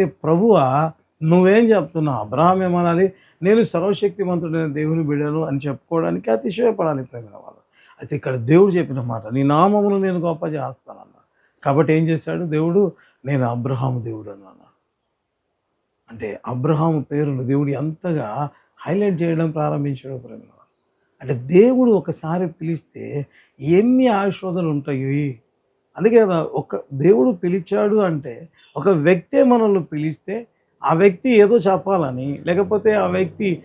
అయితే ప్రభువ నువ్వేం చెప్తున్నావు? అబ్రహాం ఏమనాలి? నేను సర్వశక్తిమంతుడైన దేవుని బిడ్డను అని చెప్పుకోవడానికి అతిశయపడాలి ప్రేమ వాళ్ళు. అయితే ఇక్కడ దేవుడు చెప్పిన మాట నీ నామమును నేను గొప్ప చేస్తానన్నా కాబట్టి ఏం చేశాడు దేవుడు? నేను అబ్రహాము దేవుడు అన్నాను అంటే అబ్రహాము పేరును దేవుడు ఎంతగా హైలైట్ చేయడం ప్రారంభించాడు ప్రేమ అంటే దేవుడు ఒకసారి పిలిస్తే ఎన్ని ఆశోధనలు ఉంటాయి? అందుకే కదా ఒక దేవుడు పిలిచాడు అంటే ఒక వ్యక్తే మనల్ని పిలిస్తే ఆ వ్యక్తి ఏదో చెప్పాలని లేకపోతే ఆ వ్యక్తి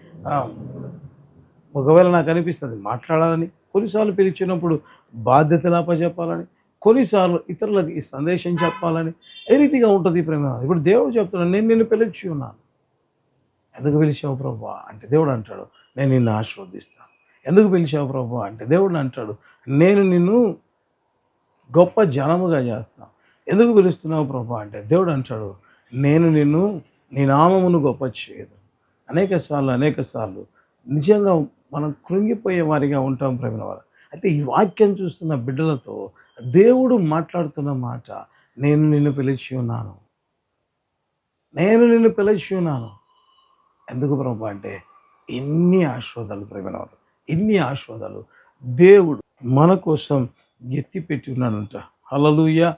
ఒకవేళ నాకు అనిపిస్తుంది మాట్లాడాలని కొన్నిసార్లు పిలిచినప్పుడు బాధ్యతలు అప్పచెప్పాలని కొన్నిసార్లు ఇతరులకు ఈ సందేశం చెప్పాలని ఏ రీతిగా ఉంటుంది ఈ ప్రేమ ఇప్పుడు దేవుడు చెప్తున్నాను నేను నిన్ను పిలిచి ఉన్నాను. ఎందుకు పిలిచావు ప్రభు? అంటే దేవుడు అంటాడు నేను నిన్ను ఆశీర్వదిస్తాను. ఎందుకు పిలిచావు ప్రభు? అంటే దేవుడు అంటాడు నేను నిన్ను గొప్ప జనముగా చేస్తాను. ఎందుకు పిలుస్తున్నావు ప్రభా అంటే దేవుడు అంటాడు నేను నిన్ను నీ నామమును గొప్ప చేయదు అనేక సార్లు అనేక సార్లు నిజంగా మనం కృంగిపోయే వారిగా ఉంటాం ప్రేమ వారు. అయితే ఈ వాక్యం చూస్తున్న బిడ్డలతో దేవుడు మాట్లాడుతున్న మాట నేను నిన్ను పిలిచి ఉన్నాను. నేను నిన్ను పిలిచి ఉన్నాను. ఎందుకు ప్రభా అంటే ఎన్ని ఆశోదాలు ప్రేమవారు వారు. ఇన్ని ఆశోదాలు దేవుడు మన కోసం ఎత్తి పెట్టి ఉన్నాడంట. హలలుయ్యా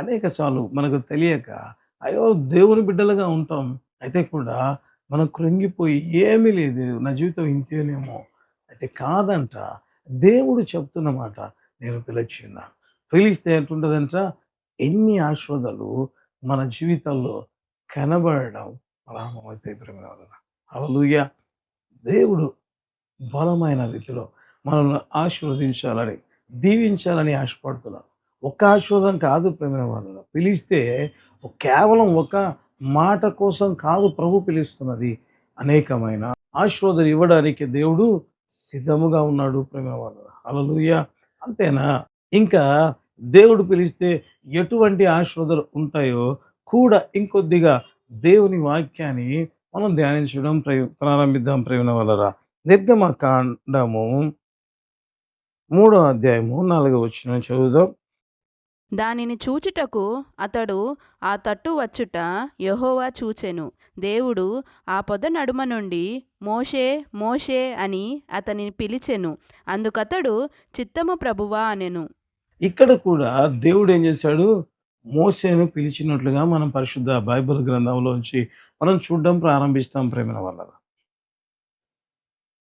అనేక సార్లు మనకు తెలియక అయ్యో! దేవుని బిడ్డలుగా ఉంటాం. అయితే కూడా మనం కృంగిపోయి ఏమీ లేదు. నా జీవితం ఇంతేనేమో. అయితే కాదంట. దేవుడు చెప్తున్న మాట నేను పిలిచిన్నాను పిలిస్తే ఎట్లుంటుందంట ఎన్ని ఆశ్వదలు మన జీవితాల్లో కనబడడం ప్రారంభమైతే ప్రేమ వలన అలలుయ దేవుడు బలమైన రీతిలో మనల్ని ఆశీర్వదించాలని దీవించాలని ఆశపడుతున్నాను ఒక్క ఆశీర్వాదం కాదు ప్రేమైన వలన పిలిస్తే కేవలం ఒక మాట కోసం కాదు ప్రభు పిలుస్తున్నది అనేకమైన ఆశీర్వాదం ఇవ్వడానికి దేవుడు సిద్ధముగా ఉన్నాడు ప్రేమ వలన అలలుయ అంతేనా? ఇంకా దేవుడు పిలిస్తే ఎటువంటి ఆశీర్వాదాలు ఉంటాయో కూడా ఇంకొద్దిగా దేవుని వాక్యాన్ని మనం ధ్యానించడం ప్రారంభిద్దాం ప్రేమ వలరా నిర్గమ కాండము మూడో అధ్యాయము నాలుగో వచ్చిన చదువుదాం. దానిని చూచుటకు అతడు ఆ తట్టు వచ్చుట యహోవా చూచెను. దేవుడు ఆ పొద నడుమ నుండి మోషే మోషే అని అతనిని పిలిచెను. అందుకతడు చిత్తము ప్రభువా అనెను. ఇక్కడ కూడా దేవుడు ఏం చేశాడు? మోసేను పిలిచినట్లుగా మనం పరిశుద్ధ బైబిల్ గ్రంథంలోంచి మనం చూడడం ప్రారంభిస్తాం ప్రేమ వల్ల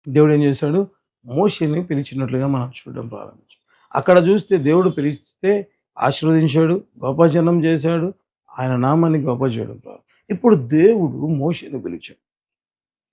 దేవుడు ఏం చేశాడు? మోషేని పిలిచినట్లుగా మనం చూడడం ప్రారంభించాం. అక్కడ చూస్తే దేవుడు పిలిస్తే ఆశీర్వదించాడు గొప్ప జనం చేశాడు ఆయన నామాన్ని గొప్ప చేయడం ఇప్పుడు దేవుడు మోషని పిలిచాడు.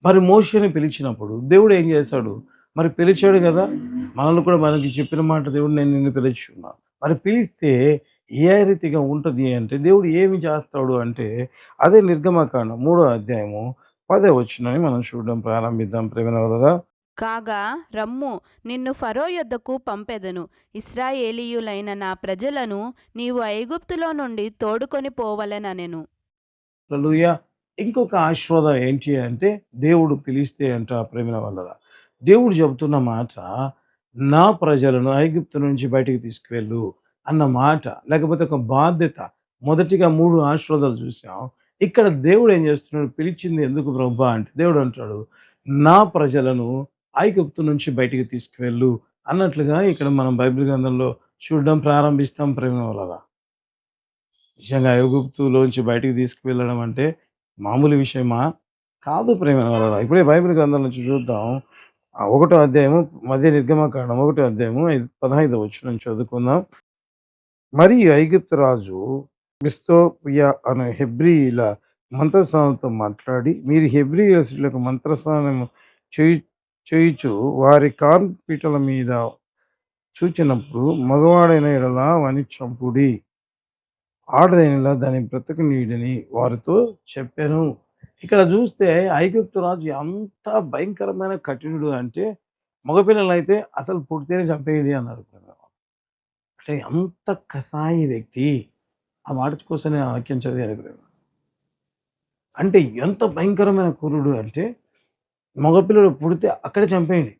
మరి మోషని పిలిచినప్పుడు దేవుడు ఏం చేశాడు? మరి పిలిచాడు కదా? మనల్ని కూడా మనకి చెప్పిన మాట దేవుడు నేను నిన్ను పిలుచున్నాను మరి పిలిస్తే ఏ రీతిగా ఉంటుంది అంటే దేవుడు ఏమి చేస్తాడు అంటే అదే నిర్గమకాండం మూడో అధ్యాయము పదే వచ్చినని మనం చూడడం ప్రారంభిద్దాం ప్రేమ కాగా రమ్ము నిన్ను ఫరో యొద్దకు పంపెదను. ఇస్రాయేలీయులైన నా ప్రజలను నీవు ఐగుప్తులో నుండి తోడుకొని పోవలెననెను. ఇంకొక ఆశీర్వాదం ఏంటి అంటే దేవుడు పిలిస్తే అంట ప్రేమిన వల్ల దేవుడు చెబుతున్న మాట నా ప్రజలను ఐగుప్తు నుంచి బయటికి తీసుకువెళ్ళు అన్న మాట లేకపోతే ఒక బాధ్యత. మొదటిగా మూడు ఆశీర్వాదాలు చూసాం. ఇక్కడ దేవుడు ఏం చేస్తున్నాడు? పిలిచింది ఎందుకు ప్రభా? అంటే దేవుడు అంటాడు నా ప్రజలను ఐగుప్తు నుంచి బయటికి తీసుకువెళ్ళు అన్నట్లుగా ఇక్కడ మనం బైబిల్ గ్రంథంలో చూడడం ప్రారంభిస్తాం. ప్రేమ వల్ల నిజంగా ఐగుప్తులోంచి బయటికి తీసుకువెళ్ళడం అంటే మామూలు విషయమా? కాదు ప్రేమ వల్ల ఇప్పుడే బైబిల్ గ్రంథం నుంచి చూద్దాం. ఒకటో అధ్యాయము మధ్య నిర్గమకాండం ఒకటో అధ్యాయము ఐదు- పదహైదు వచ్చిన చదువుకుందాం. మరి ఐగుప్తు రాజు మిస్తోపియా అనే హెబ్రియుల మంత్రస్నానంతో మాట్లాడి మీరు హెబ్రియులకు స్త్రీలకు మంత్రస్నానం చేయి చేయుచు వారి కార్పీటల మీద చూచినప్పుడు మగవాడైన ఎడల వాని చంపుడి. ఆడదైనలా దాని బ్రతకు నీడని వారితో చెప్పాను. ఇక్కడ చూస్తే ఐగుప్తు రాజు ఎంత భయంకరమైన కఠినుడు అంటే మగపిల్లలు అయితే అసలు పుడితేనే చంపేయండి అన్నారు అంటే ఎంత కసాయి వ్యక్తి. ఆ మాట కోసం నేను వాక్యం చదివాను అంటే ఎంత భయంకరమైన కురుడు అంటే మగపిల్లడు పుడితే అక్కడే చంపేయండి.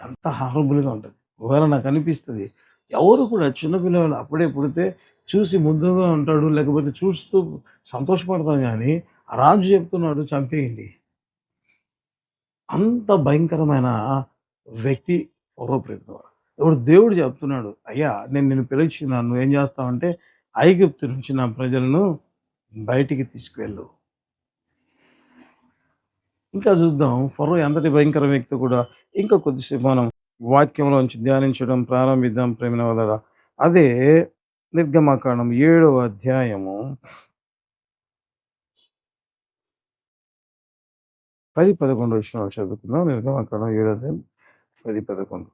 ఎంత హారబుల్గా ఉంటుంది. ఒకవేళ నాకు అనిపిస్తుంది ఎవరు కూడా చిన్నపిల్లలు అప్పుడే పుడితే చూసి ముద్దుగా ఉంటాడు లేకపోతే చూస్తూ సంతోషపడతాం కానీ ఆ రాజు చెప్తున్నాడు చంపేయండి. అంత భయంకరమైన వ్యక్తి పూర్వప్రేత ఇప్పుడు దేవుడు చెప్తున్నాడు అయ్యా నేను నిన్ను పిలిచినాను నువ్వేం చేస్తావంటే ఐగుప్తు నుంచి నా ప్రజలను బయటికి తీసుకువెళ్ళు. ఇంకా చూద్దాం. ఫరో ఎంతటి భయంకర వ్యక్తి కూడా ఇంకా కొద్దిసేపు మనం వాక్యంలోంచి ధ్యానించడం ప్రారంభిద్దాం ప్రేమిన వల్ల అదే నిర్గమకాండం ఏడవ అధ్యాయము పది పదకొండు వచ్చిన చదువుకుందాం. నిర్గమకాండం ఏడవ అధ్యాయం పది పదకొండు.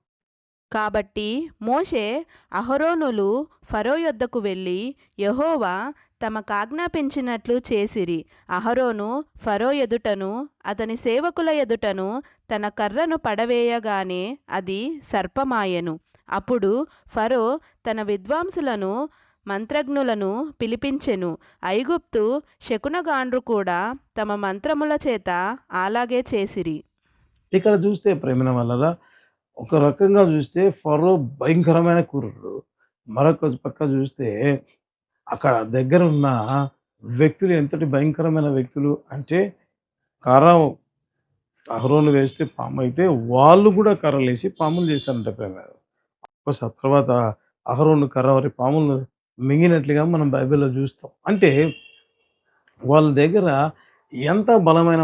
కాబట్టి మోషే అహరోనులు ఫరో యొద్దకు వెళ్ళి ఎహోవా తమ కాజ్ఞాపించినట్లు చేసిరి. అహరోను ఫరో ఎదుటను అతని సేవకుల ఎదుటను తన కర్రను పడవేయగానే అది సర్పమాయెను. అప్పుడు ఫరో తన విద్వాంసులను మంత్రజ్ఞులను పిలిపించెను. ఐగుప్తు శకునగాండ్రు కూడా తమ మంత్రముల చేత అలాగే చేసిరి. ఇక్కడ చూస్తే ప్రేమిన వల్ల ఒక రకంగా చూస్తే ఫరో భయంకరమైన కుర్రుడు. మరొక పక్క చూస్తే అక్కడ దగ్గర ఉన్న వ్యక్తులు ఎంతటి భయంకరమైన వ్యక్తులు అంటే కర్ర అహరోను వేస్తే పాము అయితే వాళ్ళు కూడా కర్రలు వేసి పాములు చేస్తారంట ప్రేమారు కోర్స్ తర్వాత అహరోను కర్ర వారి పాములు మింగినట్లుగా మనం బైబిల్లో చూస్తాం. అంటే వాళ్ళ దగ్గర ఎంత బలమైన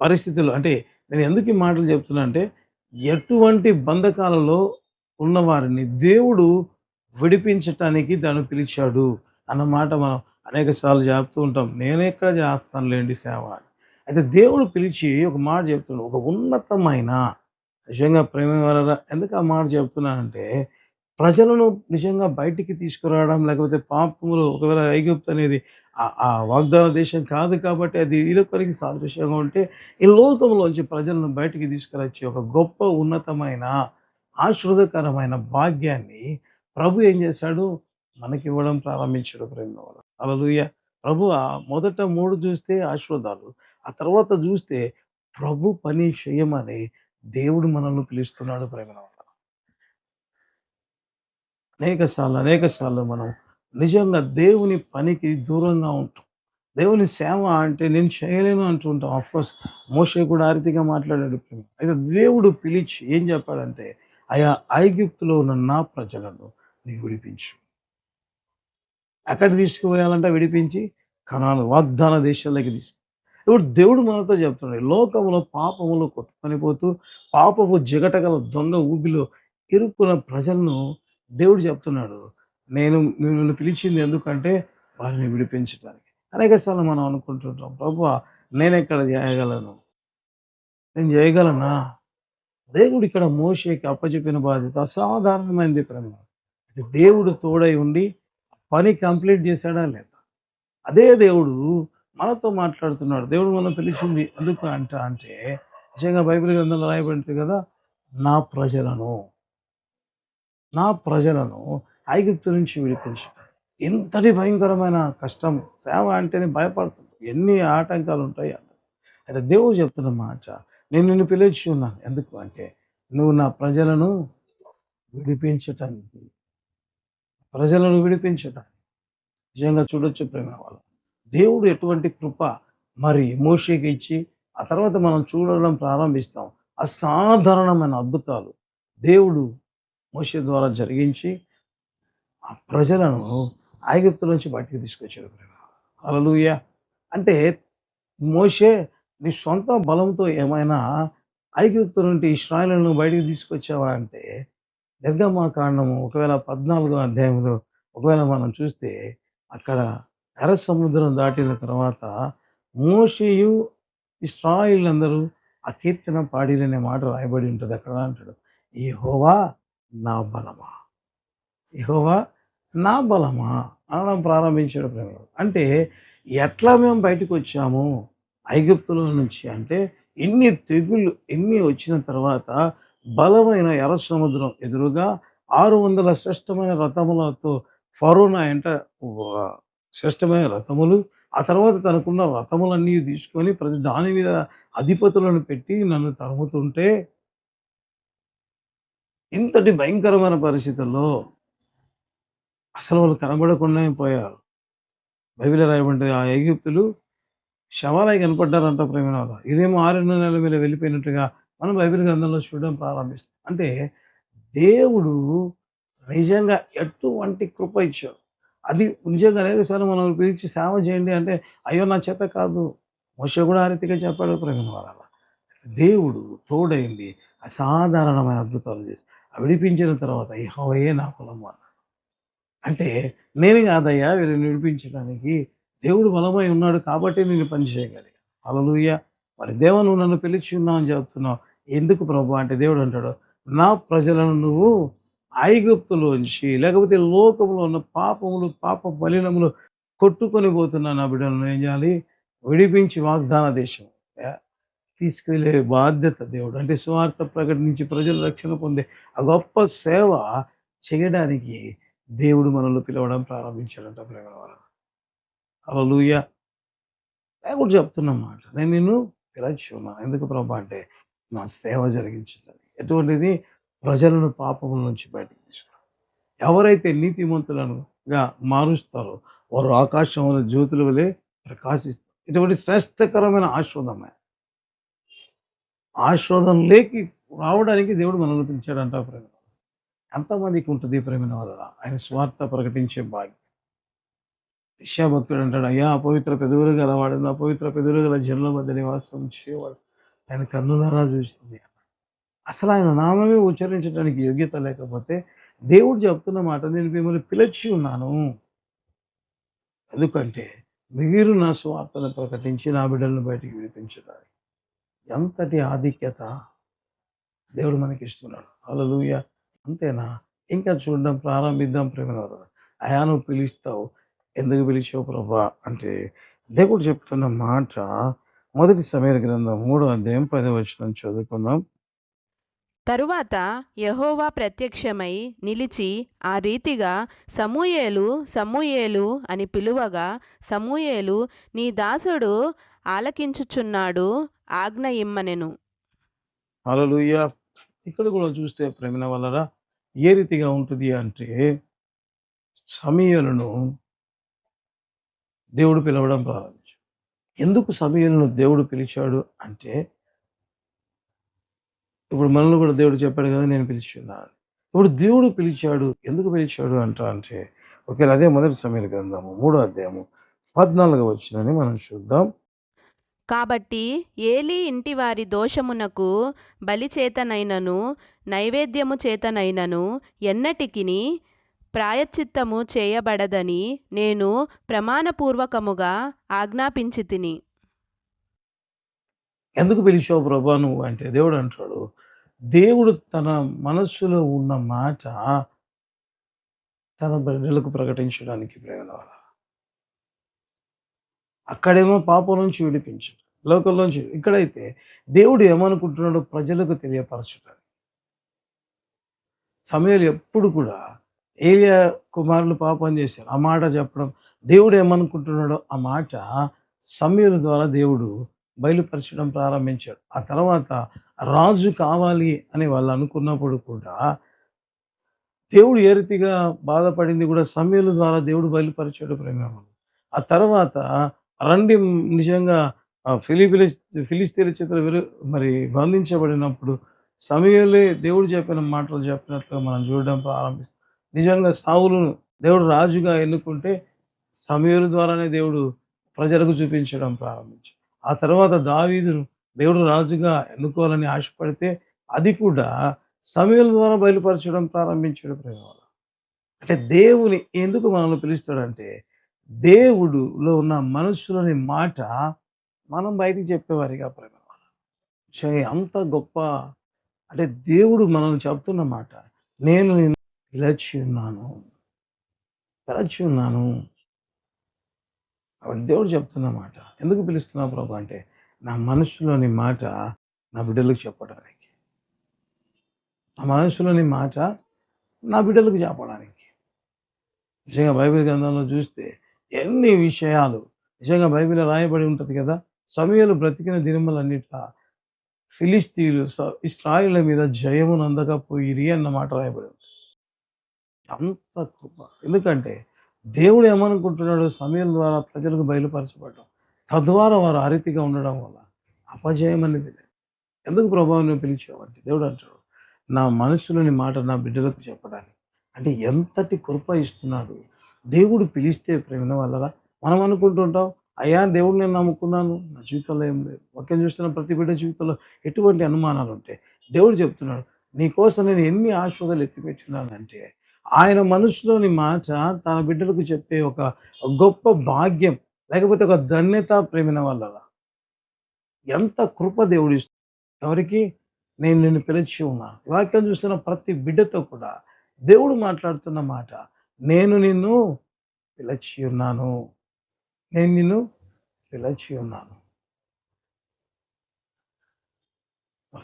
పరిస్థితులు అంటే నేను ఎందుకు ఈ మాటలు చెప్తున్నా అంటే ఎటువంటి బంధకాలలో ఉన్నవారిని దేవుడు విడిపించటానికి దాన్ని పిలిచాడు అన్నమాట మనం అనేక సార్లు చెప్తూ ఉంటాం. నేను ఎక్కడ చేస్తాను లేండి సేవ అయితే దేవుడు పిలిచి ఒక మాట చెప్తున్నాడు. ఒక ఉన్నతమైన నిజంగా ప్రేమ వలరా ఎందుకు ఆ మాట చెప్తున్నానంటే ప్రజలను నిజంగా బయటికి తీసుకురావడం లేకపోతే పాపములు ఒకవేళ ఐగుప్తు అనేది ఆ- ఆ వాగ్దాన దేశం కాదు కాబట్టి అది ఇరుకరికి సాదృశ్యంగా ఉంటే ఈ లోకంలోంచి ప్రజలను బయటికి తీసుకురొచ్చి ఒక గొప్ప ఉన్నతమైన ఆశ్రదకరమైన భాగ్యాన్ని ప్రభు ఏం చేశాడు? మనకి ఇవ్వడం ప్రారంభించాడు ప్రేమ వల్ల అలలుయ ప్రభు ఆ మొదట మూడు చూస్తే ఆశ్రదాలు ఆ తర్వాత చూస్తే ప్రభు పని చేయమని దేవుడు మనల్ని పిలుస్తున్నాడు ప్రేమ వల్ల అనేక సార్లు అనేక సార్లు మనం నిజంగా దేవుని పనికి దూరంగా ఉంటాం. దేవుని సేవ అంటే నేను చేయలేను అంటుంటాం అఫ్కోర్స్ మోషే కూడా ఆరితిగా మాట్లాడాడు అయితే దేవుడు పిలిచి ఏం చెప్పాడంటే అయా ఐగుప్తులో ఉన్న నా ప్రజలను నీకు విడిపించు. ఎక్కడ తీసుకుపోయాలంటే విడిపించి? కణాలు వాగ్దాన దేశాలకి తీసుకు. ఇప్పుడు దేవుడు మనతో చెప్తున్నాడు లోకంలో పాపములు కొట్టుకొని పోతూ పాపపు జిగటగల దొంగ ఊబిలో ఇరుక్కున్న ప్రజలను దేవుడు చెప్తున్నాడు నేను మిమ్మల్ని పిలిచింది ఎందుకంటే వారిని విడిపించడానికి. అనేక సార్లు మనం అనుకుంటుంటాం ప్రభు నేను ఎక్కడ చేయగలను? నేను చేయగలనా? దేవుడు ఇక్కడ మోషేకి అప్పచెప్పిన బాధ్యత అసాధారణమైనది ప్రేమ అది దేవుడు తోడై ఉండి పని కంప్లీట్ చేశాడా లేదా? అదే దేవుడు మనతో మాట్లాడుతున్నాడు. దేవుడు మనం పిలిచింది ఎందుకు అంట అంటే నిజంగా బైబిల్ గ్రంథంలో రాయబడింది కదా నా ప్రజలను నా ప్రజలను ఐగుప్తు నుంచి విడిపించాడు ఇంతటి భయంకరమైన కష్టం సేవ అంటేనే భయపడుతుంది ఎన్ని ఆటంకాలు ఉంటాయి అంట. అయితే దేవుడు చెప్తున్న మాట నేను నిన్ను పిలిచి ఉన్నాను. ఎందుకు అంటే నువ్వు నా ప్రజలను విడిపించటానికి ప్రజలను విడిపించటానికి. నిజంగా చూడొచ్చు ప్రేమ వాళ్ళు. దేవుడు ఎటువంటి కృప మరి మోషేకి ఇచ్చి ఆ తర్వాత మనం చూడడం ప్రారంభిస్తాం. అసాధారణమైన అద్భుతాలు దేవుడు మోషి ద్వారా జరిగించి ఆ ప్రజలను ఐగుప్తు నుంచి బయటికి తీసుకొచ్చాడు అలలుయ అంటే మోషే నీ సొంత బలంతో ఏమైనా ఐగుప్తు నుండి ఇస్రాయలను బయటికి తీసుకొచ్చావా అంటే నిర్గమాకాండము ఒకవేళ పద్నాలుగో అధ్యాయంలో ఒకవేళ మనం చూస్తే అక్కడ ఎర్ర సముద్రం దాటిన తర్వాత మోషేయు ఇస్రాయిల్ అందరూ ఆ కీర్తన పాడిరనే మాట రాయబడి ఉంటుంది అక్కడ అంటాడు. యెహోవా నా బలమా? యెహోవా నా బలమా? అనడం ప్రారంభించాడు ప్రేమ అంటే ఎట్లా మేము బయటకు వచ్చాము? ఐగుప్తుల నుంచి అంటే ఎన్ని తెగుళ్ళు ఎన్ని వచ్చిన తర్వాత బలమైన ఎర్ర సముద్రం ఎదురుగా ఆరు వందల శ్రేష్టమైన రథములతో ఫరోనా ఎంట శ్రేష్టమైన రథములు ఆ తర్వాత తనకున్న రథములన్నీ తీసుకొని ప్రతి దాని మీద అధిపతులను పెట్టి నన్ను తరుముతుంటే ఇంతటి భయంకరమైన పరిస్థితుల్లో అసలు వాళ్ళు కనబడకుండానే పోయారు. బైబిల్ రాయబడింది ఆ ఏగిప్తులు శవాలై కనపడ్డారంట ప్రేమ ఇదేమో ఆరున్నర నెలల మీద వెళ్ళిపోయినట్టుగా మనం బైబిల్ గ్రంథంలో చూడడం ప్రారంభిస్తాం అంటే దేవుడు నిజంగా ఎటువంటి కృప ఇచ్చాడు. అది నిజంగా అనేకసార్లు మనం పిలిచి సేవ చేయండి అంటే అయ్యో నా చేత కాదు. మోస కూడా ఆ రీతిగా చెప్పాడు ప్రేమ దేవుడు తోడైంది అసాధారణమైన అద్భుతాలు చేసి విడిపించిన తర్వాత ఇహోయే నా కులం అన్నాడు. అంటే నేను కాదయ్యా వీరిని విడిపించడానికి. దేవుడు బలమై ఉన్నాడు కాబట్టి నేను పని చేయగలిగా. అలలుయ్య మరి దేవ నువ్వు నన్ను పిలిచి ఉన్నావు అని చెప్తున్నావు. ఎందుకు ప్రభు? అంటే దేవుడు అంటాడు నా ప్రజలను నువ్వు ఐగుప్తులోంచి లేకపోతే లోకంలో ఉన్న పాపములు పాప బలినములు కొట్టుకొని పోతున్నాను నా బిడ్డలను. ఏం చేయాలి? విడిపించి వాగ్దాన దేశం. తీసుకెళ్ళే బాధ్యత దేవుడు. అంటే స్వార్థ ప్రకటించి ప్రజలు రక్షణ పొందే ఆ గొప్ప సేవ చేయడానికి దేవుడు మనల్ని పిలవడం ప్రారంభించాడంట ప్రేమ అలలుయ దేవుడు చెప్తున్నమాట నేను నిన్ను పిలచి ఉన్నాను ఎందుకు ప్రభా అంటే నా సేవ జరిగించిందని. ఎటువంటిది? ప్రజలను పాపముల నుంచి బయటకు తీసుకురా. ఎవరైతే నీతిమంతులనుగా మారుస్తారో వారు ఆకాశంలో జ్యోతుల వలె ప్రకాశిస్తారు. ఇటువంటి శ్రేష్టకరమైన ఆశ్వాదమే ఆశోదం లేకి రావడానికి దేవుడు మనల్ని పిలిచాడంట ప్రేమ ఎంతమందికి ఉంటుంది ప్రేమ వల్ల ఆయన స్వార్థ ప్రకటించే భాగ్యం. భక్తుడు అంటాడు అయ్యా అపవిత్ర పెదవులు గలవాడు పవిత్ర పెదవులు గల జనుల మధ్య నివాసం చేయవాడు ఆయన కన్నులారా చూసింది. అసలు ఆయన నామమే ఉచ్చరించడానికి యోగ్యత లేకపోతే దేవుడు చెప్తున్న మాట నేను మిమ్మల్ని పిలిచి ఉన్నాను. ఎందుకంటే మీరు నా స్వార్థను ప్రకటించి నా బిడ్డలను బయటికి వినిపించడానికి ఎంతటి ఆధిక్యత దేవుడు మనకి ఇస్తున్నాడు అలలుయ అంతేనా? ఇంకా చూడడం ప్రారంభిద్దాం ప్రేమ అయా నువ్వు పిలుస్తావు. ఎందుకు పిలిచావు ప్రభా? అంటే దేవుడు చెప్తున్న మాట మొదటి సమయ గ్రంథం మూడో అధ్యాయం పది వచ్చిన చదువుకుందాం. తరువాత యెహోవా ప్రత్యక్షమై నిలిచి ఆ రీతిగా సమూయేలు సమూయేలు అని పిలువగా సమూయేలు నీ దాసుడు ఆలకించుచున్నాడు ఆజ్ఞ ఇమ్మనెను. ఇక్కడ కూడా చూస్తే ప్రేమిన వలన ఏ రీతిగా ఉంటుంది అంటే సమీయలను దేవుడు పిలవడం ప్రారంభించాడు ఎందుకు సమీయలను దేవుడు పిలిచాడు అంటే ఇప్పుడు మనల్ని కూడా దేవుడు చెప్పాడు కదా నేను పిలిచున్నాను ఇప్పుడు దేవుడు పిలిచాడు ఎందుకు పిలిచాడు అంట అంటే ఒకవేళ అదే మొదటి సమీర గ్రంథము మూడో అధ్యాయము పద్నాలుగు వచ్చినని మనం చూద్దాం. కాబట్టి ఏలీ ఇంటివారి దోషమునకు బలి చేతనైనను నైవేద్యము చేతనైనను ఎన్నటికిని ప్రాయశ్చిత్తము చేయబడదని నేను ప్రమాణపూర్వకముగా ఆజ్ఞాపించి తిని ఎందుకు పిలిచావు ప్రభా నువ్వు అంటే దేవుడు అంటాడు దేవుడు తన మనస్సులో ఉన్న మాట తన బిడ్డలకు ప్రకటించడానికి ప్రేరణ అక్కడేమో పాపం నుంచి విడిపించడం లోకంలోంచి ఇక్కడైతే దేవుడు ఏమనుకుంటున్నాడో ప్రజలకు తెలియపరచడానికి సమయాలు ఎప్పుడు కూడా ఏలియా కుమారులు పాపం చేశారు. ఆ మాట చెప్పడం దేవుడు ఏమనుకుంటున్నాడో ఆ మాట సమయాల ద్వారా దేవుడు బయలుపరచడం ప్రారంభించాడు. ఆ తర్వాత రాజు కావాలి అని వాళ్ళు అనుకున్నప్పుడు కూడా దేవుడు ఏ రీతిగా బాధపడింది కూడా సమయాల ద్వారా దేవుడు బయలుపరిచాడు ప్రేమ ఆ తర్వాత రండి నిజంగా ఫిలిపిలి ఫిలిపిలిస్ ఫిలిస్తీన్ల చేతులు మరి బంధించబడినప్పుడు సమయంలో దేవుడు చెప్పిన మాటలు చెప్పినట్లుగా మనం చూడడం ప్రారంభిస్తాం. నిజంగా సావులను దేవుడు రాజుగా ఎన్నుకుంటే సమయాల ద్వారానే దేవుడు ప్రజలకు చూపించడం ప్రారంభించాడు. ఆ తర్వాత దావీదును దేవుడు రాజుగా ఎన్నుకోవాలని ఆశపడితే అది కూడా సమయాల ద్వారా బయలుపరచడం ప్రారంభించాడు ప్రేమ అంటే దేవుని ఎందుకు మనల్ని పిలుస్తాడంటే దేవుడులో ఉన్న మనుషులని మాట మనం బయటికి చెప్పేవారిగా ప్రేమ అంత గొప్ప అంటే దేవుడు మనల్ని చెప్తున్న మాట నేను నిన్ను పిలచి ఉన్నాను. పిలచి ఉన్నాను. కాబట్టి దేవుడు చెప్తున్న మాట. ఎందుకు పిలుస్తున్నా ప్రభు అంటే నా మనసులోని మాట నా బిడ్డలకు చెప్పడానికి. నా మనసులోని మాట నా బిడ్డలకు చెప్పడానికి. నిజంగా బైబిల్ గ్రంథంలో చూస్తే ఎన్ని విషయాలు. నిజంగా బైబిల్ రాయబడి ఉంటుంది కదా. సమయాలు బ్రతికిన దినములన్నిట్లా ఫిలిస్తీన్లు ఇస్రాయిల మీద జయము నందకపోయిరి అన్నమాట రాయబడి ఉంటుంది. అంత కృప. ఎందుకంటే దేవుడు ఏమనుకుంటున్నాడు సమయం ద్వారా ప్రజలకు బయలుపరచబడడం. తద్వారా వారు అరితిగా ఉండడం వల్ల అపజయం అనేది లేదు. ఎందుకు ప్రభావం పిలిచేవాడి దేవుడు అంటాడు నా మనసులోని మాట నా బిడ్డలకు చెప్పడానికి. అంటే ఎంతటి కృప ఇస్తున్నాడు దేవుడు పిలిస్తే ప్రేమ వల్ల మనం అనుకుంటుంటాం అయ్యా దేవుడు నేను నమ్ముకున్నాను. నా జీవితంలో ఏం లేదు. వాక్యం చూస్తున్న ప్రతి బిడ్డ జీవితంలో ఎటువంటి అనుమానాలు ఉంటాయి దేవుడు చెప్తున్నాడు నీ కోసం నేను ఎన్ని ఆశోదాలు ఎత్తిపెట్టినానంటే ఆయన మనసులోని మాట తన బిడ్డలకు చెప్పే ఒక గొప్ప భాగ్యం లేకపోతే ఒక ధన్యత ప్రేమిన వల్ల ఎంత కృప దేవుడు ఎవరికి? నేను నిన్ను పిలిచి ఉన్నాను. వాక్యం చూస్తున్న ప్రతి బిడ్డతో కూడా దేవుడు మాట్లాడుతున్న మాట నేను నిన్ను పిలచి ఉన్నాను. నేను నిన్ను పిలచి ఉన్నాను.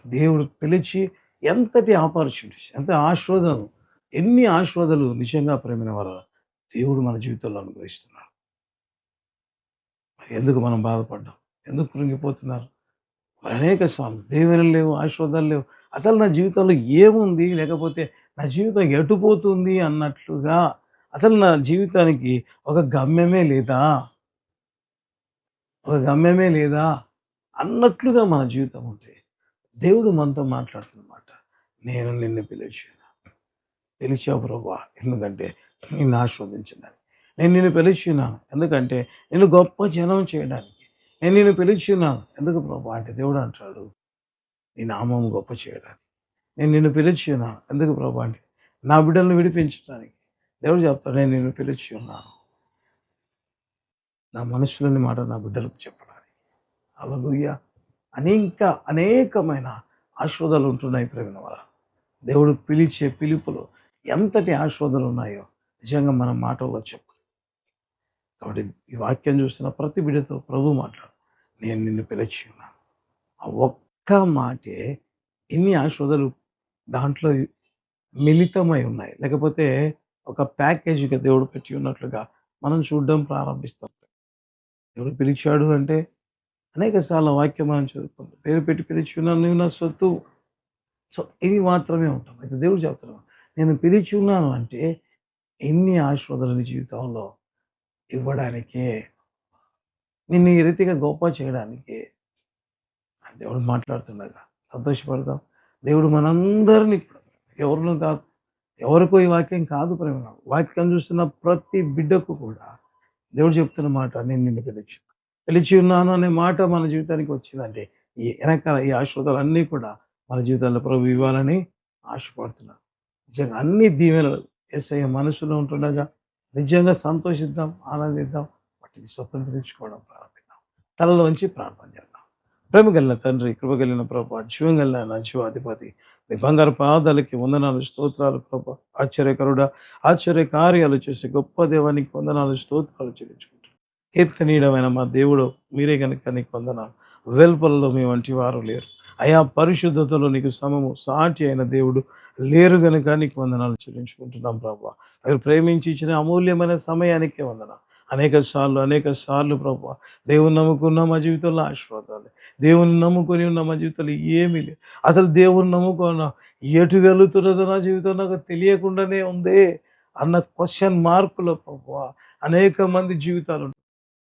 దేవుడు పిలిచి ఎంతటి ఆపర్చునిటీస్ ఎంత ఆశీర్వాదాలు ఎన్ని ఆశీర్వాదాలు నిజంగా ప్రేమిన వారు? దేవుడు మన జీవితంలో అనుగ్రహిస్తున్నాడు. మరి ఎందుకు మనం బాధపడ్డాం? ఎందుకు కృంగిపోతున్నారు? మరి అనేక సార్లు దేవుని లేవు ఆశీర్వాదాలు లేవు. అసలు నా జీవితంలో ఏముంది? లేకపోతే నా జీవితం ఎటుపోతుంది అన్నట్లుగా అసలు నా జీవితానికి ఒక గమ్యమే లేదా? ఒక గమ్యమే లేదా? అన్నట్లుగా మన జీవితం ఉంటే దేవుడు మనతో మాట్లాడుతున్నమాట. నేను నిన్ను పిలిచాను? పిలిచావు ప్రభా ఎందుకంటే నిన్ను ఆస్వాదించడానికి నేను నిన్ను పిలిచున్నాను ఎందుకంటే నేను గొప్ప జనం చేయడానికి. నేను నిన్ను పిలిచున్నాను ఎందుకు ప్రభా అంటే దేవుడు అంటాడు నీ నామం గొప్ప చేయడానికి. నేను నిన్ను పిలిచున్నాను ఎందుకు ప్రభా అంటే నా బిడ్డలను విడిపించడానికి. దేవుడు చెప్తాడు నేను నిన్ను పిలిచి ఉన్నాను. నా మనసులోని మాట నా బిడ్డలకు చెప్పడానికి. అలలుయ్య అనేక అనేకమైన ఆశోదాలు ఉంటున్నాయి ప్రేమిన వల్ల దేవుడు పిలిచే పిలుపులు ఎంతటి ఆశోదాలు ఉన్నాయో నిజంగా మనం మాటల్లో చెప్పాలి. కాబట్టి ఈ వాక్యం చూస్తున్న ప్రతి బిడ్డతో ప్రభు మాట్లాడు నేను నిన్ను పిలిచి ఉన్నాను. ఆ ఒక్క మాటే ఎన్ని ఆశోదలు దాంట్లో మిళితమై ఉన్నాయి. లేకపోతే ఒక ప్యాకేజీగా దేవుడు పెట్టి ఉన్నట్లుగా మనం చూడడం ప్రారంభిస్తాం. దేవుడు పిలిచాడు అంటే అనేక సార్లు వాక్యం మనం చదువుకుంటాం. పేరు పెట్టి పిలిచి ఉన్నాను నువ్వు నా సొత్తు. సో ఇది మాత్రమే ఉంటాం. అయితే దేవుడు చెప్తున్నాను నేను పిలిచి ఉన్నాను అంటే ఎన్ని ఆశీర్వాదాలు జీవితంలో ఇవ్వడానికే నిన్ను ఈ రీతిగా గొప్ప చేయడానికే దేవుడు మాట్లాడుతుండగా సంతోషపడతాం. దేవుడు మనందరినీ కూడా ఎవరినో కాదు ఎవరికో ఈ వాక్యం కాదు ప్రేమ వాక్యం చూస్తున్న ప్రతి బిడ్డకు కూడా దేవుడు చెప్తున్న మాట నేను నిన్ను పిలిచి పిలిచి ఉన్నాను అనే మాట మన జీవితానికి వచ్చిందంటే ఈ వెనకాల ఈ ఆశీర్వాదాలు అన్నీ కూడా మన జీవితంలో ప్రభు ఇవ్వాలని ఆశపడుతున్నాను నిజంగా అన్ని దీవెనలు ఎస్ఐ మనసులో ఉంటుండగా నిజంగా సంతోషిద్దాం ఆనందిద్దాం వాటిని స్వతంత్రించుకోవడం ప్రారంభిద్దాం. తలలోంచి ప్రార్థన చేద్దాం. ప్రేమ కలిగిన తండ్రి కృప కలిగిన ప్రభు జీవం కలిగిన జీవాధిపతి నీ బంగారు పాదాలకి వందనాలు స్తోత్రాలు ప్రభా. ఆశ్చర్యకరుడ ఆశ్చర్య కార్యాలు చేసే గొప్ప దేవానికి వందనాలు స్తోత్రాలు చెల్లించుకుంటాం కీర్తనీయమైన మా దేవుడు మీరే కనుక నీకు వందనాలు. వెల్పలలో మీ వంటి వారు లేరు. అయా పరిశుద్ధతలో నీకు సమము సాటి అయిన దేవుడు లేరు గనుక నీకు వందనాలు చెల్లించుకుంటున్నాం ప్రభా. మీరు ప్రేమించి ఇచ్చిన అమూల్యమైన సమయానికే వందన అనేక సార్లు అనేక సార్లు ప్రభా దేవుని నమ్ముకున్న మా జీవితంలో ఆశీర్వాదాలు. దేవుని నమ్ముకొని ఉన్న మా జీవితంలో ఏమీ లేదు. అసలు దేవుని నమ్ముకున్న ఎటు వెళుతున్నదో నా జీవితం నాకు తెలియకుండానే ఉందే అన్న క్వశ్చన్ మార్కులు ప్రభా అనేక మంది జీవితాలు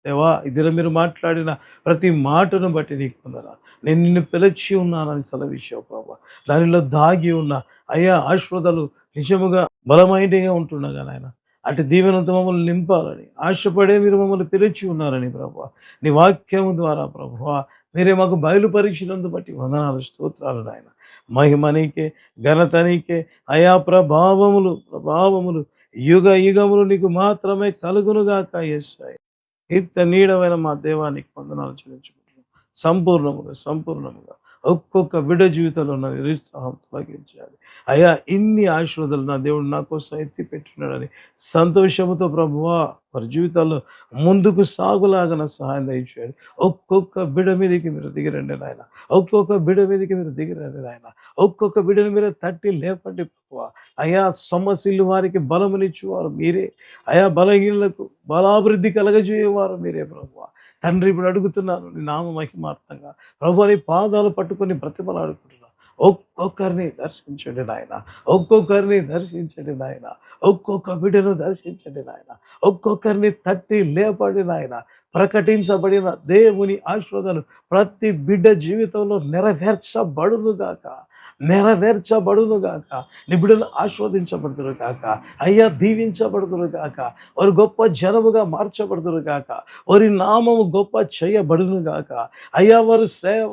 దేవా ఇదిలో మీరు మాట్లాడిన ప్రతి మాటను బట్టి నీకు పొందరా నేను నిన్ను పిలిచి ఉన్నానని సెలవిచ్చావు ప్రభా. దానిలో దాగి ఉన్న అయ్యా ఆశ్వదలు నిజముగా బలమైనగా ఉంటుండగా నాయన. అటు దీవెనతో మమ్మల్ని నింపాలని ఆశపడే మీరు మమ్మల్ని పిలిచి ఉన్నారని ప్రభు. నీ వాక్యం ద్వారా ప్రభు మీరే మాకు బయలుపరిచినందు బట్టి వందనాలు స్తోత్రాలు నాయన. మహిమ నీకే అయా ప్రభావములు ప్రభావములు యుగ యుగములు నీకు మాత్రమే కలుగునుగాక ఎస్సాయి ఇంత నీడమైన మా దేవానికి వందనాలు చెల్లించుకుంటున్నాం. సంపూర్ణముగా సంపూర్ణముగా. ఒక్కొక్క విడ జీవితంలో ఉన్న నిరుత్సాహం తొలగించాలి. అయ్యా ఇన్ని ఆశీర్వాదాలు నా దేవుడు నా కోసం ఎత్తి పెట్టినాడని సంతోషముతో ప్రభువా వారి జీవితాల్లో ముందుకు సాగులాగన సహాయం దయచేయండి. ఒక్కొక్క బిడ మీదకి మీరు దిగిరండి నాయన. ఒక్కొక్క బిడ మీదకి మీరు దిగిరండి నాయన. ఒక్కొక్క బిడని మీరు తట్టి లేపండి ప్రభువా. అయా సమస్యలు వారికి బలమునిచ్చేవారు మీరే. అయా బలహీనలకు బలాభివృద్ధి కలగజేయవారు మీరే ప్రభువా. తండ్రి ఇప్పుడు అడుగుతున్నాను నీ నామ మహిమార్థంగా ప్రభు నీ పాదాలు పట్టుకొని బ్రతిమలాడుకుంటున్నా ఒక్కొక్కరిని దర్శించండి నాయన. ఒక్కొక్కరిని దర్శించండి నాయన. ఒక్కొక్క బిడ్డను దర్శించండి నాయన. ఒక్కొక్కరిని తట్టి లేపడి నాయన. ప్రకటించబడిన దేవుని ఆశీర్వాదాలు ప్రతి బిడ్డ జీవితంలో నెరవేర్చబడును గాక నెరవేర్చబడును గాక నిబిడులు ఆస్వాదించబడుతురు గాక అయ్యా దీవించబడుతురు గాక వారు గొప్ప జనముగా మార్చబడుతురు గాక వారి నామము గొప్ప చేయబడును గాక అయ్యా వారు సేవ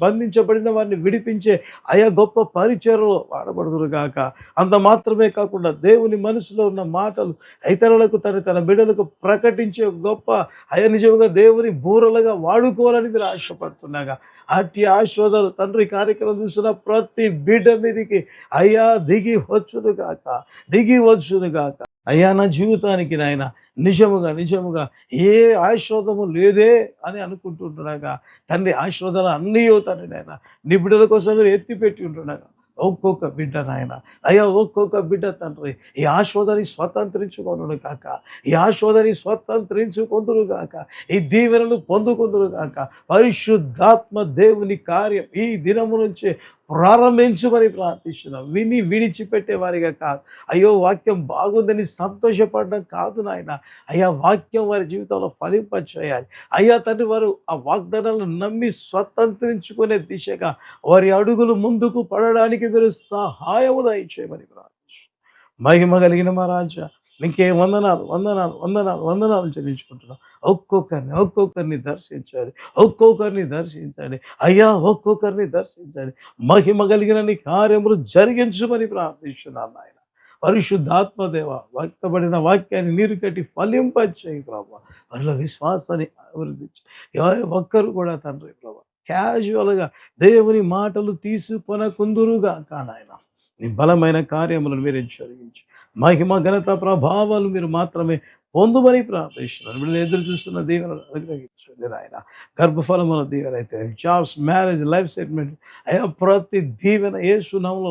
బంధించబడిన వారిని విడిపించే అయ్యా గొప్ప పరిచయలో వాడబడుతురు గాక అంత మాత్రమే కాకుండా దేవుని మనసులో ఉన్న మాటలు ఇతరులకు తన తన బిడ్డలకు ప్రకటించే గొప్ప అయ్యా నిజంగా దేవుని బూరలుగా వాడుకోవాలని మీరు ఆశపడుతున్నాగా. అట్టి ఆశోదాలు తండ్రి కార్యక్రమం చూసిన ప్రతి బిడ్డ మీదకి అయ్యా దిగి వచ్చును గాక దిగి వచ్చును గాక. అయ్యా నా జీవితానికి నాయన నిజముగా నిజముగా ఏ ఆశీర్వాదము లేదే అని అనుకుంటుంటున్నాగా తండ్రి ఆశీర్వాదాలు అన్నీ తండ్రి నాయన. నీ బిడ్డల కోసం మీరు ఎత్తిపెట్టి ఉంటున్నాగా ఒక్కొక్క బిడ్డ నాయన. అయ్యా ఒక్కొక్క బిడ్డ తండ్రి ఈ ఆశోదని స్వతంత్రించుకొనుడు కాక ఈ ఆశోదని స్వతంత్రించుకొందురు కాక ఈ దీవెనలు పొందుకుందురు కాక పరిశుద్ధాత్మ దేవుని కార్యం ఈ దినము నుంచి ప్రారంభించుమని ప్రార్థిస్తున్నాం. విని విడిచిపెట్టే వారిగా కాదు. అయ్యో వాక్యం బాగుందని సంతోషపడడం కాదు నాయన. అయ్యా వాక్యం వారి జీవితంలో ఫలింపచేయాలి. అయ్యా తండ్రి వారు ఆ వాగ్దానాలను నమ్మి స్వతంత్రించుకునే దిశగా వారి అడుగులు ముందుకు పడడానికి మీరు సహాయము దయచేయమని ప్రార్థిస్తున్నాం మహిమ కలిగిన మా రాజా ఇంకే వందనాలు వందనాలు వందనాలు వందనాలు చెల్లించుకుంటున్నాం. ఒక్కొక్కరిని ఒక్కొక్కరిని దర్శించాలి ఒక్కొక్కరిని దర్శించాలి. అయ్యా ఒక్కొక్కరిని దర్శించాలి. మహిమ కలిగిన నీ కార్యములు జరిగించమని ప్రార్థిస్తున్నాను ఆయన పరిశుద్ధాత్మదేవ వ్యక్తపడిన వాక్యాన్ని నీరు కట్టి ఫలింపచేయి ప్రభావ వారిలో విశ్వాసాన్ని అభివృద్ధి ఏ ఒక్కరు కూడా తండ్రి ప్రభావ క్యాజువల్గా దేవుని మాటలు తీసుకొనకుందురుగా. కానాయన నీ బలమైన కార్యములను మీరు జరిగించు మహిమ ఘనత ప్రభావాలు మీరు మాత్రమే పొందుమని ప్రార్థిస్తున్నారు వీళ్ళు ఎదురు చూస్తున్న దీవెన అనుగ్రహించండి ఆయన గర్భఫలముల దీవెన అయితే జాబ్స్ మ్యారేజ్ లైఫ్ సెటిల్మెంట్ అయ్యా ప్రతి దీవెన ఏ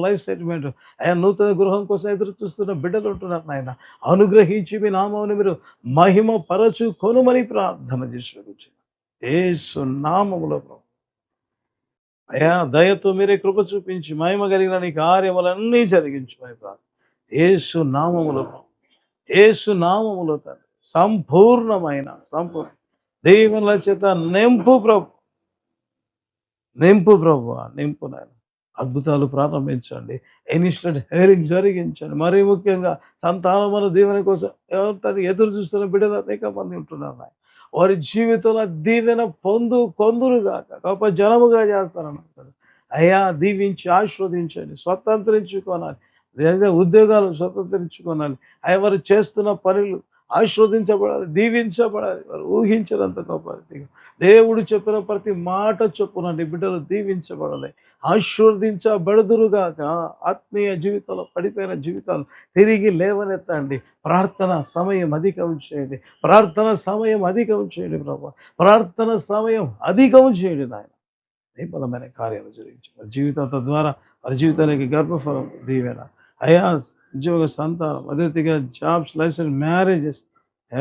లైఫ్ సెటిల్మెంట్ అయ్యా నూతన గృహం కోసం ఎదురు చూస్తున్న బిడ్డలు ఉంటున్నారు నాయన. అనుగ్రహించి మీ నామమును మీరు మహిమ పరచు కొనుమని ప్రార్థన చేసిన ఏ సునామములో ప్రభు అయ్యా దయతో మీరే కృప చూపించి మహిమ కలిగిన నీ కార్యములన్నీ జరిగించు ప్రార్థన ఏసు నామములో ప్రభు. ఏసు నామములో తండ్రి. సంపూర్ణమైన సంపూర్ణ. దేవుల చేత నింపు ప్రభు. నింపు ప్రభు నింపు నాయన. అద్భుతాలు ప్రారంభించండి. ఇన్స్టెంట్ హెయిరింగ్ జరిగించండి. మరీ ముఖ్యంగా సంతానముల దీవెన కోసం ఎవరు ఎదురు చూస్తున్న బిడ్డలు అనేక మంది ఉంటున్నారు నాయన. వారి జీవితంలో దీవెన పొందు కొందురుగాక గొప్ప జనముగా చేస్తారన్నారు అయ్యా దీవించి ఆస్వాదించండి స్వతంత్రించుకోనాలి. ఉద్యోగాలు స్వతంత్రించుకోనాలి. అయ్యా వారు చేస్తున్న పనులు ఆశీర్వదించబడాలి దీవించబడాలి వారు ఊహించినంత గొప్ప దేవుడు చెప్పిన ప్రతి మాట చొప్పున నీ బిడ్డలు దీవించబడాలి. ఆశీర్వదించబడదురుగాక. ఆత్మీయ జీవితంలో పడిపోయిన జీవితాలు తిరిగి లేవనెత్తండి. ప్రార్థన సమయం అధికం చేయండి. ప్రార్థన సమయం అధికం చేయండి ప్రభా. ప్రార్థన సమయం అధికం చేయండి నాయన. నీ బలమైన కార్యాలు జరిగించి వారి జీవితం తద్వారా వారి జీవితానికి గర్భఫలం దీవెన. అయాస్ ఉద్యోగ సంతానం అదే జాబ్స్ లైసెన్స్ మ్యారేజెస్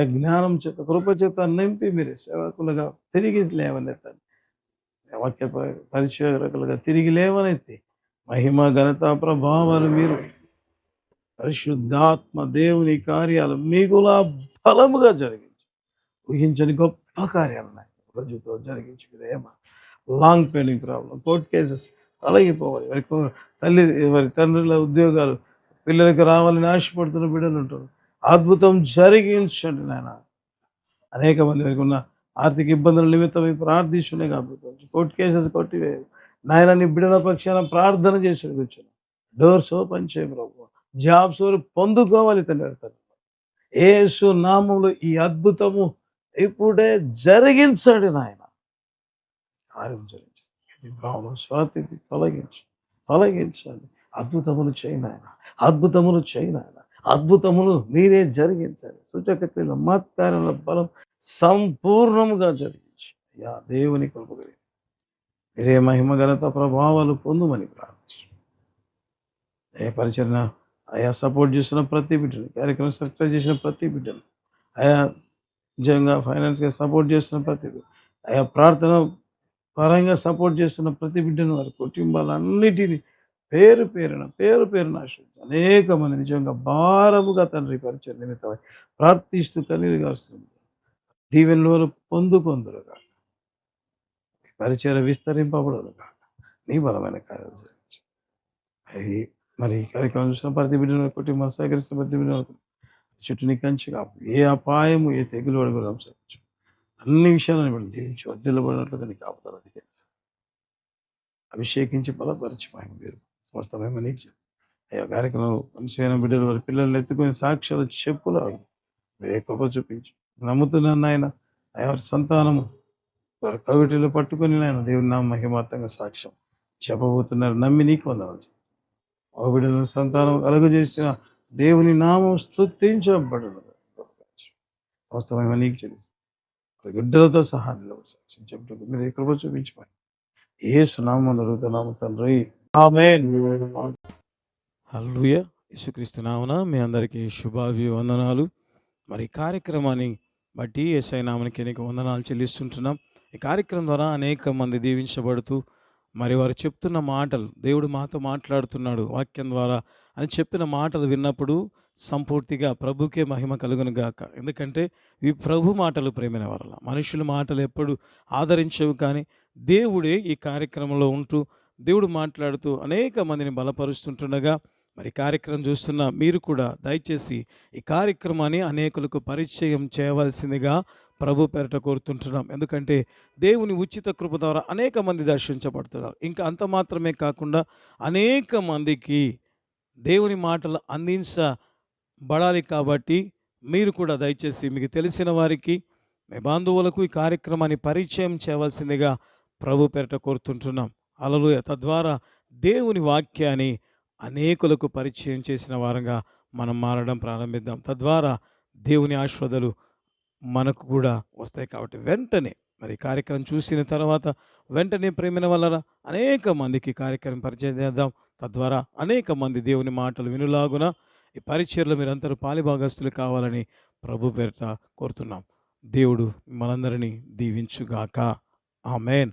జ్ఞానం చేత కృప చేత నింపి మీరు సేవకులుగా తిరిగి లేవనెత్తండి వాక్య పరిశోధకులుగా తిరిగి లేవనెత్తి మహిమ ఘనత ప్రభావాలు మీరు పరిశుద్ధాత్మ దేవుని కార్యాలు మీకులా బలముగా జరిగించు. ఊహించని గొప్ప కార్యాలు ఉన్నాయి. రోజుతో జరిగించి ఏమా long pending problem court cases తొలగిపోవాలి. వారి కో- తల్లి వారి తండ్రుల ఉద్యోగాలు పిల్లలకు రావాలని ఆశపడుతున్న బిడ్డలు ఉంటారు. అద్భుతం జరిగించండి నాయన. అనేక మంది వారికి ఉన్న ఆర్థిక ఇబ్బందుల నిమిత్తం మేము ప్రార్థిస్తున్నాయి అద్భుతం కోర్టు కేసెస్ కొట్టివేయు నాయన నీ బిడ్డల పక్షాన ప్రార్థన చేసి కూర్చొని డోర్స్ ఓపెన్ చేయ ప్రభు. జాబ్స్ పొందుకోవాలి తండ్రి తండ్రి ఏసు నామంలో ఈ అద్భుతము ఇప్పుడే జరిగించండి నాయన. కార్యం జరిగించండి. ప్రాబ్లం స్వాతి తొలగించు. తొలగించండి. అద్భుతములు చేయి నాయన. అద్భుతములు చేయనాయన అద్భుతములు మీరే జరిగించండి. సూచక క్రియలు మత్కార్యాల బలం సంపూర్ణముగా జరిగించి. యా దేవుని కృపగలి మీరే మహిమ ఘనత ప్రభావాలు పొందుమని ప్రార్థించు. దయపరిచరణ ఆయా సపోర్ట్ చేస్తున్న ప్రతి బిడ్డను కార్యక్రమం సబ్స్క్రైబ్ చేసిన ప్రతి బిడ్డను. ఆయా నిజంగా ఫైనాన్స్గా సపోర్ట్ చేస్తున్న ప్రతి ఆయా ప్రార్థన పరంగా సపోర్ట్ చేస్తున్న ప్రతి బిడ్డను వారి కుటుంబాలన్నిటినీ పేరు పేరున పేరు పేరున ఆశ్రయించి అనేక మంది నిజంగా భారముగా తండ్రి పరిచయం నిమిత్తమై ప్రార్థిస్తూ కన్నీరు గారుస్తుంది దీవెనలో పొందుకొందురుగా పరిచయం విస్తరింపబడదు కాక నీ బలమైన కార్యాలు జరిగించు. అది మరి ఈ కార్యక్రమం చూసిన ప్రతి బిడ్డను కుటుంబం సహకరిస్తున్న ప్రతి బిడ్డను చుట్టూ నీ కంచి కాపు. ఏ అపాయము ఏ తెగులు అడుగు సంసరించు అన్ని విషయాలను బట్టి దీవించి. వర్ధిల్లబడినట్లుగా నీకు కాపుతారు అధికారి అభిషేకించి బలపరిచి మాకు సమస్త సమస్తమేమో నీకు అయ్యా కార్యక్రమం మనిషి బిడ్డలు వారి పిల్లల్ని ఎత్తుకొని సాక్ష్యాలు చెప్పులు మీరే కృప చూపించు. నమ్ముతున్నాను నాయన. ఎవరి సంతానము వారి కవిటిలో పట్టుకొని నాయన దేవుని నామ మహిమార్థంగా సాక్ష్యం చెప్పబోతున్నారు. నమ్మి నీకు పొందవచ్చు ఒక బిడ్డల సంతానం కలుగజేసిన దేవుని నామం స్తుతించబడును. వాస్తవమైన నీకు చెల్లి బిడ్డలతో సహా సాక్ష్యం చెప్పుటకు మీరు ఈ కృప చూపించమని ఏ సునామం అడుగుతున్నాము తండ్రి. ఆమేన్. హల్లెలూయా. నామన మీ అందరికీ శుభాభివందనాలు. మరి ఈ కార్యక్రమాన్ని బట్టి ఎస్ఐ నామనికి అనేక వందనాలు చెల్లిస్తుంటున్నాం. ఈ కార్యక్రమం ద్వారా అనేక మంది దీవించబడుతూ మరి వారు చెప్తున్న మాటలు దేవుడు మాతో మాట్లాడుతున్నాడు వాక్యం ద్వారా అని చెప్పిన మాటలు విన్నప్పుడు సంపూర్తిగా ప్రభుకే మహిమ కలుగును గాక. ఎందుకంటే ఈ ప్రభు మాటలు ప్రేమైన వాళ్ళ మనుషుల మాటలు ఎప్పుడు ఆదరించవు కానీ దేవుడే ఈ కార్యక్రమంలో ఉంటూ దేవుడు మాట్లాడుతూ అనేక మందిని బలపరుస్తుంటుండగా మరి కార్యక్రమం చూస్తున్న మీరు కూడా దయచేసి ఈ కార్యక్రమాన్ని అనేకులకు పరిచయం చేయవలసిందిగా ప్రభు పేరట కోరుతుంటున్నాం. ఎందుకంటే దేవుని ఉచిత కృప ద్వారా అనేక మంది దర్శించబడుతున్నారు. ఇంకా అంత మాత్రమే కాకుండా అనేక మందికి దేవుని మాటలు అందించబడాలి కాబట్టి మీరు కూడా దయచేసి మీకు తెలిసిన వారికి మీ బంధువులకు ఈ కార్యక్రమాన్ని పరిచయం చేయవలసిందిగా ప్రభు పేరట కోరుతుంటున్నాం. అలలు తద్వారా దేవుని వాక్యాన్ని అనేకులకు పరిచయం చేసిన వారంగా మనం మారడం ప్రారంభిద్దాం. తద్వారా దేవుని ఆశ్వదలు మనకు కూడా వస్తాయి కాబట్టి వెంటనే మరి కార్యక్రమం చూసిన తర్వాత వెంటనే ప్రేమిన వల్ల అనేక మందికి కార్యక్రమం పరిచయం చేద్దాం. తద్వారా అనేక మంది దేవుని మాటలు వినులాగున ఈ పరిచయలో మీరందరూ పాలిభాగస్తులు కావాలని ప్రభు పేరిట కోరుతున్నాం. దేవుడు మనందరినీ దీవించుగాక. ఆమెన్.